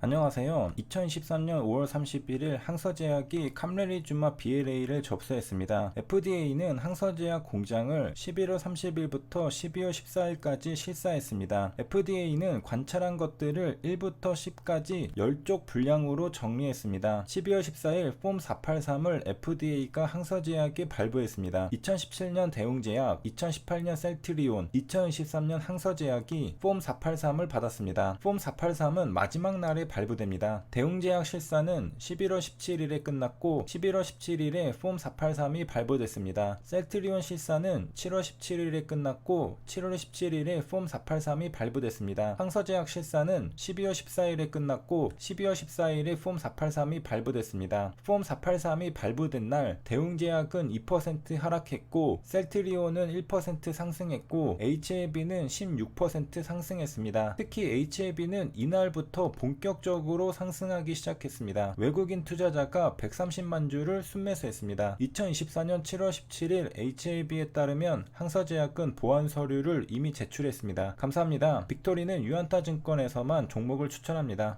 안녕하세요. 2023년 5월 31일 항서제약이 캄레리주마 BLA를 접수했습니다. FDA는 항서제약 공장을 11월 30일부터 12월 14일까지 실사했습니다. FDA는 관찰한 것들을 1부터 10까지 10쪽 분량으로 정리했습니다. 12월 14일 폼 483을 FDA가 항서제약에 발부했습니다. 2017년 대웅제약, 2018년 셀트리온, 2023년 항서제약이 폼 483을 받았습니다. 폼 483은 마지막 날에 발부됩니다. 대웅제약 실사는 11월 17일에 끝났고 11월 17일에 폼 483이 발부됐습니다. 셀트리온 실사는 7월 17일에 끝났고 7월 17일에 폼 483이 발부됐습니다. 항서제약 실사는 12월 14일에 끝났고 12월 14일에 폼 483이 발부됐습니다. 폼 483이 발부된 날 대웅제약은 2% 하락했고 셀트리온은 1% 상승했고 HLB는 16% 상승했습니다. 특히 HLB는 이날부터 본격 적으로 상승하기 시작했습니다. 외국인 투자자가 130만 주를 순매수했습니다. 2024년 7월 17일 HLB에 따르면 항서제약은 보안 서류를 이미 제출했습니다. 감사합니다. 빅토리는 유한타 증권에서만 종목을 추천합니다.